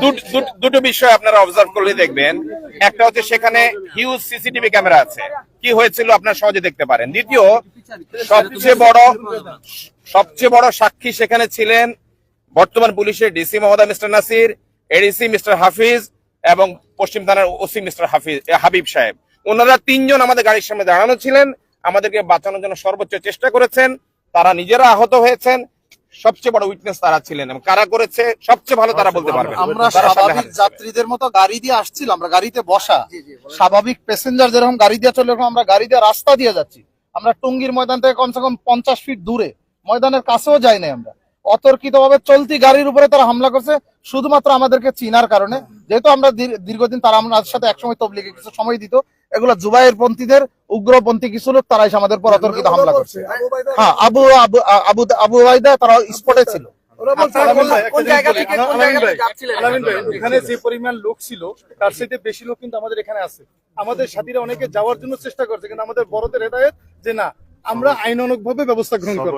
দুট- বিষয় আপনারা অবজার্ভ করলে দেখবেন। একটা হচ্ছে সেখানে হিউজ সিসিটিভি ক্যামেরা আছে। কি হয়েছিল আপনারা সহজে দেখতে পারেন। দ্বিতীয়, সবচেয়ে বড় সবচেয়ে বড় সাক্ষী সেখানে ছিলেন বর্তমান পুলিশের ডিসি মহোদয় mister Nasir ADC mister Hafiz এবং পশ্চিম থানার ওসি মিস্টার হাফিজ হাবিব সাহেব। ওনারা তিনজন আমাদের গাড়ির সামনে দাঁড়ানো ছিলেন। আমাদেরকে বাঁচানোর জন্য সর্বোচ্চ চেষ্টা করেছেন। তারা নিজেরা আহত হয়েছেন। সবচেয়ে বড় উইটনেস তারা ছিলেন এবং কারা করেছে সবচেয়ে ভালো তারা বলতে পারবে আমরা স্বাভাবিক যাত্রীদের মতো গাড়ি দিয়ে আসছিলাম আমরা গাড়িতে বসা। স্বাভাবিক প্যাসেঞ্জার যেরকম গাড়ি দিয়ে চলে এরকম আমরা গাড়ি দিয়ে রাস্তা দিয়ে যাচ্ছি। আমরা টুঙ্গির ময়দান থেকে কমসে কম পঞ্চাশ ফিট দূরে। ময়দানের কাছেও যাই নাই আমরা। অতর্কিত ভাবে চলতি গাড়ির উপরে তারা হামলা করছে শুধুমাত্র আমাদেরকে চিনার কারণে। যেহেতু আমরা দীর্ঘদিন তারা আমাদের সাথে একসময় তবলিগে কিছু সময় দিত এগুলো জুবাইয়ের পন্থীদের উগ্রপন্থী কিছু লোক তারা এসে আমাদের উপর অতর্কিত হামলা করছে। হ্যাঁ আবু আবু আবু আবু ওয়াইদা তারা স্পটে ছিল। কোন জায়গা থেকে কোন জায়গা থেকে যাচ্ছিলেন? আলামিন ভাই, এখানে যে পরিমাণ লোক ছিল তার সাথে বেশি লোক কিন্তু আমাদের এখানে আছে। আমাদের সাথীরা অনেকে যাওয়ার জন্য চেষ্টা করছে কিন্তু আমাদের বড়দের হেদায়ত যে না আমরা আইনানুগ ভাবে ব্যবস্থা গ্রহণ করব।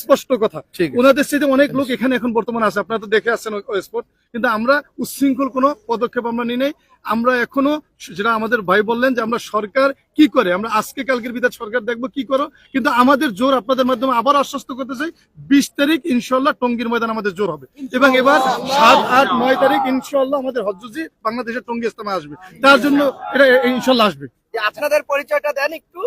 স্পষ্ট কথা। ওনাদের সাথে অনেক লোক এখানে এখন বর্তমানে আছে। আপনারা তো দেখে আসছেন স্পট কিন্তু আমরা উচ্ছৃঙ্খল কোনো পদক্ষেপ আমরা নিই নাই। আমরা এখনও যেটা আমাদের ভাই বললেন যে আমরা সরকার কি করে? আমরা আজকে কালকের ভিতর সরকার দেখব কি করো? কিন্তু আমাদের জোর আপনাদের মাধ্যমে আবার আশ্বস্ত করতে চাই বিশ তারিখ ইনশাল্লাহ টঙ্গীর ময়দান আমাদের জোর হবে। এবং এবার সাত আট নয় তারিখ ইনশাল্লাহ আমাদের হজ্জি বাংলাদেশের টঙ্গী ইস্তেমা আসবে। তার জন্য এটা ইনশাল্লাহ আসবে। আপনাদের পরিচয়টা দেন একটু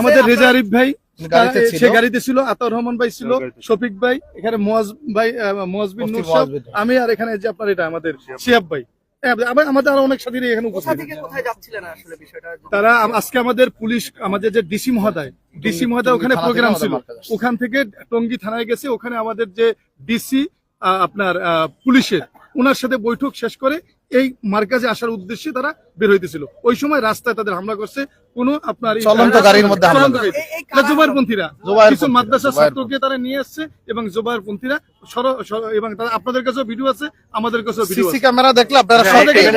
আমাদের রেজা আরিফ ভাই। সে গাড়িতে ছিল আতাউর রহমান ভাই ছিল শফিক ভাই এখানে মোয়াজ ভাই আহ, মোয়াজ বিন মুফতি নূর সাহেব, মোয়াজ বিন। আমি আর এখানে যে আপনার এটা আমাদের শিয়াব ভাই। আমাদের আরও অনেক সাথী এখানে কোথা উপস্থিত থেকে কোথায় যাচ্ছিলেন আসলে বিষয়টা? তারা আজকে আমাদের পুলিশ আমাদের যে ডিসি মহোদয় ডিসি মহোদয় ওখানে প্রোগ্রাম ছিল। ওখান থেকে টঙ্গী থানায় গেছে ওখানে আমাদের যে ডিসি আপনার আহ, পুলিশের ওনার সাথে বৈঠক শেষ করে এই মার্কাজে আসার উদ্দেশ্যে তারা বের হইতেছিল। ওই সময় রাস্তায় তাদের হামলা করছে কোনো আপনার চলন্ত গাড়ির মধ্যে কিছু মাদ্রাসা ছাত্রকে তারা নিয়ে আসছে এবং জুবারপন্থীরা এবং তারা আপনাদের কাছেও ভিডিও আছে আমাদের কাছেও ভিডিও সিসি ক্যামেরা দেখলে আপনারা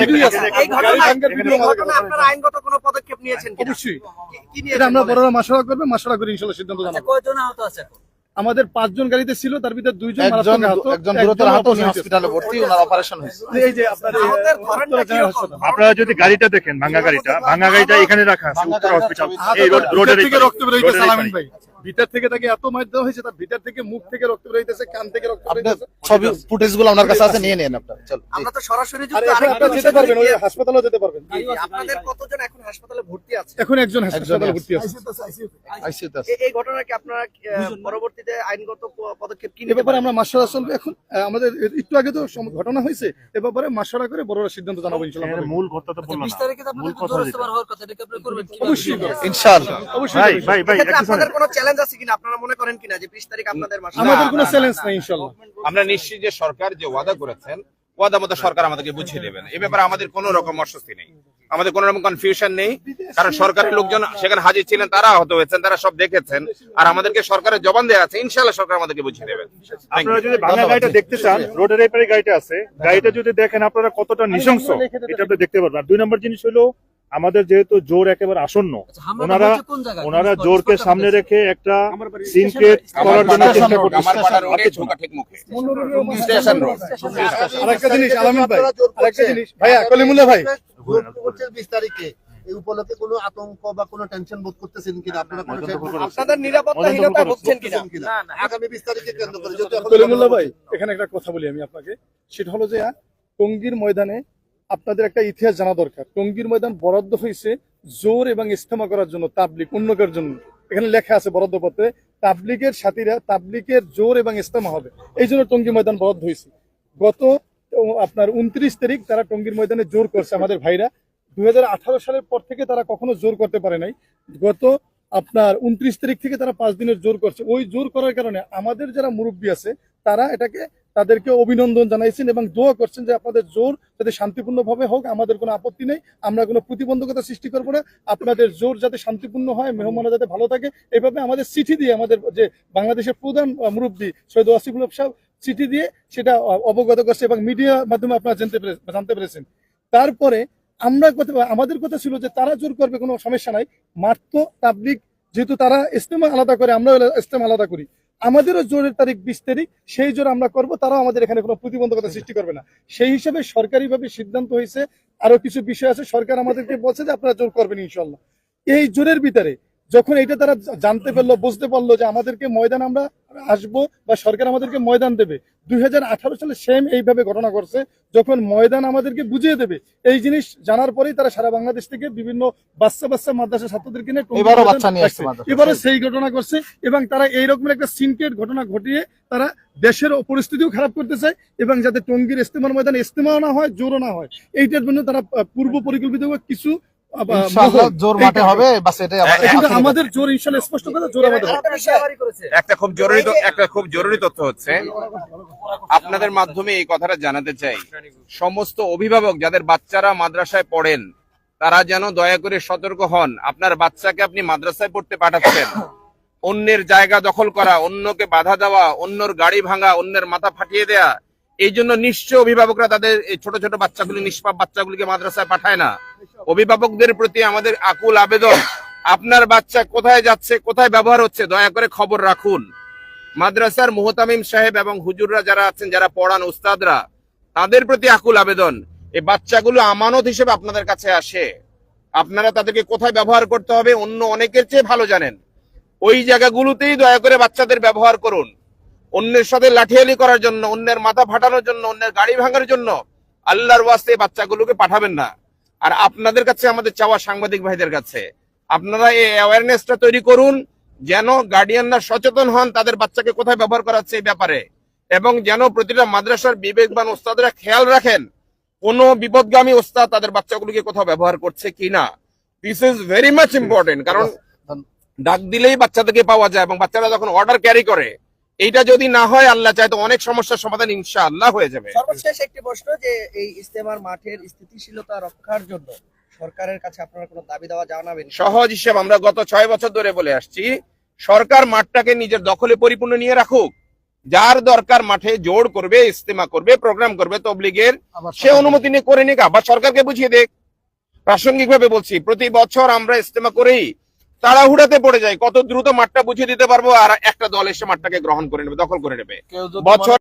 ভিডিও আছে। এই কাছে আপনারা আইনগত কোনো পদক্ষেপ নিয়েছেন অবশ্যই। এটা আমরা? বড়রা মাসড়া করবে মাসড়া করে ইনশাআল্লাহ সিদ্ধান্ত জানাব। কয়জন আহত আছে আমাদের পাঁচজন গাড়িতে ছিল তার ভিতরে দুইজন একজন একজন গুরুতর আহত উনি হসপিটালে ভর্তি ওনার অপারেশন হয়েছে। এই যে আপনার যদি গাড়িটা দেখেন ভাঙ্গা গাড়িটা ভাঙ্গা গাড়িটা এখানে রাখা আছে উত্তর হসপিটাল এই রোডের দিকে রক্ত বের হইতেছে আলামিন ভাই। ভিতর থেকে তাকে এত মার দেওয়া হয়েছে তার ভিতর থেকে মুখ থেকে রক্ত বের হইতেছে কান থেকে রক্ত বের আপনার হইতেছে। ছবি ফুটেজগুলো আপনার কাছে আছে নিয়ে নেন আপনারা চল আমরা তো সরাসরি যুক্ত আপনারা যেতে পারবেন ওই নিয়ে- যেতে পারবেন। আপনাদের কতজন এখন হাসপাতালে ভর্তি আছে? এখন একজন হাসপাতালে ভর্তি আছে। আইসিইউতে আছে এই ঘটনায় কি আপনারা পরবর্তীতে আইনগত পদক্ষেপ কি নিতে ব্যাপারে আমরা মাসড়া চলবে এখন। আমাদের একটু আগে তো ঘটনা হয়েছে এ ব্যাপারে মাসড়া করে বড়রা সিদ্ধান্ত জানাব ইনশাল্লাহ এখানে মূল কথা তো বললাম না। মূল কথা যেটা। অবশ্যই করব। ইনশাআল্লাহ অবশ্যই। ভাই করব। ভাই ভাই একটু আপনাদের কোনো চ্যালেঞ্জ আছে কিনা আপনারা মনে করেন কিনা যে বিশ তারিখ আপনাদের মাসে? আমাদের কোনো চ্যালেঞ্জ নেই ইনশাল্লাহ। আমরা নিশ্চিত যে সরকার যে ওয়াদা করেছেন ওয়াদা মতো সরকার আমাদেরকে বুঝিয়ে দেবেন এ ব্যাপারে আমাদের কোনো রকম অস্বস্তি নেই। আমাদের কোনো রকম কনফিউশন নেই। কারণ সরকারের লোকজন সেখানে হাজির ছিলেন তারা আহত হয়েছেন তারা সব দেখেছেন। আর আমাদেরকে সরকারের জবান দেওয়া আছে ইনশাল্লাহ সরকার আমাদেরকে বুঝিয়ে দেবেন আপনারা যদি ভাঙা গাড়িটা দেখতে চান রোডের এই পারে গাড়িটা আছে। গাড়িটা যদি দেখেন আপনারা কতটা নৃশংস এটা আপনি দেখতে পারবেন। আর দুই নম্বর জিনিস হলো আমাদের যেহেতু জোর একেবারে আসন্ন ওনারা ওনারা জোরকে সামনে রেখে একটা সিন ক্রিয়েট করার জন্য চেষ্টা বাড়ি- করতেছে আমার বাড়ি রোডে ঝোঁকা ঠিক মুখে স্টেশন রোড আরেকটা জিনিস আলামিন ভাই আরেকটা জিনিস। ভাইয়া কলিমুল্লাহ ভাই। বিশ তারিখে এই উপলক্ষে কোনো আতঙ্ক বা কোনো টেনশন বোধ করতেছেন কিনা? আপনারা আপনাদের নিরাপত্তাহীনতা বুঝছেন কিনা? কিনা আগামী বিশ তারিখে কেন্দ্র করে যেহেতু এখন কলিমুল্লাহ ভাই এখানে একটা কথা বলি আমি আপনাকে। সেটা হলো যে টঙ্গীর ময়দানে আপনাদের একটা ইতিহাস জানা দরকার। টঙ্গীর ময়দান বরাদ্দ হয়েছে জোর এবং ইস্তেমা করার জন্য তাবলিক উন্নয়নের জন্য। এখানে লেখা আছে বরাদ্দ পত্রে তাবলিকের সাথীরা তাবলিকের জোর এবং ইস্তেমা হবে। এই জন্য টঙ্গী ময়দান বরাদ্দ হয়েছে। গত আপনার উনত্রিশ তারিখ তারা টঙ্গীর ময়দানে জোর করছে আমাদের ভাইরা। দুই হাজার আঠারো সালের পর থেকে তারা কখনো জোর করতে পারে নাই। গত, আপনার উনত্রিশ তারিখ থেকে তারা পাঁচ দিনের জোর করছে। ওই জোর করার কারণে আমাদের যারা মুরব্বী আছে, তারা এটাকে তাদেরকে অভিনন্দন জানাইছেন এবং দোয়া করছেন যে আপনাদের জোর যাতে শান্তিপূর্ণভাবে হোক, আমাদের কোনো আপত্তি নেই, আমরা কোনো প্রতিবন্ধকতা সৃষ্টি করব না, আপনাদের জোর যাতে শান্তিপূর্ণ হয়, মেহমানরা যাতে ভালো থাকে। এইভাবে আমাদের চিঠি দিয়ে আমাদের যে বাংলাদেশের প্রধান মুরব্বী সৈয়দ ওয়াসিফুল সাহেব চিঠি দিয়ে সেটা অবগত করছে এবং মিডিয়ার মাধ্যমে আপনারা জানতে পেরে, জানতে পেরেছেন। তারপরে আমরা কথা, আমাদের কথা ছিল যে তারা জোর করবে, কোনো সমস্যা নাই। মাত্র তাবলিক যেহেতু তারা ইস্তেমা আলাদা করে আমরা ইস্তেমা আলাদা করি। আমাদেরও জোরের তারিখ বিশ তারিখ, সেই জোর আমরা করব, তারাও আমাদের এখানে কোনো প্রতিবন্ধকতা সৃষ্টি করবে না। সেই হিসাবে সরকারিভাবে সিদ্ধান্ত হয়েছে আরও কিছু বিষয় আছে, সরকার আমাদেরকে বলছে যে আপনারা জোর করবেন ইনশাল্লাহ এই জোরের ভিতরে যখন এটা তারা জানতে পারল, বুঝতে পারল যে আমাদেরকে ময়দান আমরা আসব বা সরকার আমাদেরকে ময়দান দেবে দুই হাজার আঠারো সালে সেম এইভাবে ঘটনা করছে যখন ময়দান আমাদেরকে বুঝিয়ে দেবে। এই জিনিস জানার পরেই তারা সারা বাংলাদেশ থেকে বিভিন্ন বাচ্চা বাচ্চা মাদ্রাসা ছাত্রদেরকে নিয়ে এবারও সেই। ঘটনা করছে এবং তারা এইরকম একটা সিনকেট ঘটনা ঘটিয়ে তারা দেশের পরিস্থিতিও খারাপ করতে চায় এবং যাতে টঙ্গীর ইস্তেমার ময়দান ইস্তেমাও না হয় জোরও না হয়। এইটার জন্য তারা পূর্ব পরিকল্পিত কিছু আমাদের জোর ইনশাল্লাহ স্পষ্ট কথা জোর আমাদের একটা খুব জরুরি একটা খুব জরুরি তথ্য হচ্ছে আপনাদের মাধ্যমে এই কথাটা জানাতে চাই। সমস্ত অভিভাবক যাদের বাচ্চারা মাদ্রাসায় পড়েন তারা যেন দয়া করে সতর্ক হন। আপনার বাচ্চাকে আপনি মাদ্রাসায় পড়তে পাঠাচ্ছেন। অন্যের জায়গা দখল করা অন্যকে বাধা দেওয়া অন্যর গাড়ি ভাঙা অন্যের মাথা ফাটিয়ে দেয়া এই জন্য নিশ্চয় অভিভাবকরা তাদের এই ছোট ছোট বাচ্চাগুলি নিষ্পাপ বাচ্চাগুলিকে মাদ্রাসায় পাঠায় না। অভিভাবকদের প্রতি আমাদের আকুল আবেদন। আপনার বাচ্চা কোথায় যাচ্ছে, কোথায় ব্যবহার হচ্ছে, দয়া করে খবর রাখুন। মাদ্রাসার মুহতামিম সাহেব এবং হুজুররা যারা আছেন, যারা পড়ান উস্তাদরা, তাদের প্রতি আকুল আবেদন। এই বাচ্চাগুলো আমানত হিসেবে আপনাদের কাছে আসে। আপনারা তাদেরকে কোথায় ব্যবহার করতে হবে, অন্য অনেকের চেয়ে ভালো জানেন। ওই জায়গাগুলোতেই দয়া করে বাচ্চাদের ব্যবহার করুন। অন্যের সাথে লাঠিয়ালি করার জন্য, অন্যের মাথা ফাটানোর জন্য, অন্যের গাড়ি ভাঙার জন্য আল্লাহর ওয়াস্তে বাচ্চাগুলোকে পাঠাবেন না। আর আপনাদের কাছে আমাদের চাওয়া সাংবাদিক ভাইদের কাছে আপনারা এই অ্যাওয়ারনেসটা তৈরি করুন যেন গার্ডিয়ানরা সচেতন হন তাদের বাচ্চাকে কোথায় ব্যবহার করাচ্ছে এই ব্যাপারে। এবং যেন প্রতিটা মাদ্রাসার বিবেকবান ওস্তাদরা খেয়াল রাখেন কোন বিপদগামী ওস্তাদ তাদের বাচ্চাগুলোকে কোথাও ব্যবহার করছে কিনা this is very much important কারণ ডাক দিলেই বাচ্চাদেরকে পাওয়া যায় এবং বাচ্চারা যখন অর্ডার ক্যারি করে এইটা যদি না হয় আল্লাহ চায় তো অনেক সমস্যার সমাধান ইনশাআল্লাহ হয়ে যাবে। সর্বশেষ একটি প্রশ্ন যে এই ইস্তেমার মাঠের স্থিতিশীলতা রক্ষার জন্য সরকারের কাছে আপনারা কোনো দাবি দেওয়া জানাবেন সহজ হিসেব আমরা গত ছয় বছর ধরে বলে আসছি সরকার মাঠটাকে নিজের দখলে পরিপূর্ণ নিয়ে রাখুক। যার দরকার মাঠে জোর করবে ইস্তেমা করবে প্রোগ্রাম করবে তবলিগের সে অনুমতি নিয়ে করে নিক আবার সরকারকে বুঝিয়ে দেখ প্রাসঙ্গিক ভাবে বলছি প্রতি বছর আমরা ইস্তেমা করেই তাড়াহুড়াতে পড়ে যায়। কত দ্রুত মাঠটা বুঝিয়ে দিতে পারব আর একটা দল এসে মাঠটাকে গ্রহণ করে নেবে দখল করে নেবে। বছর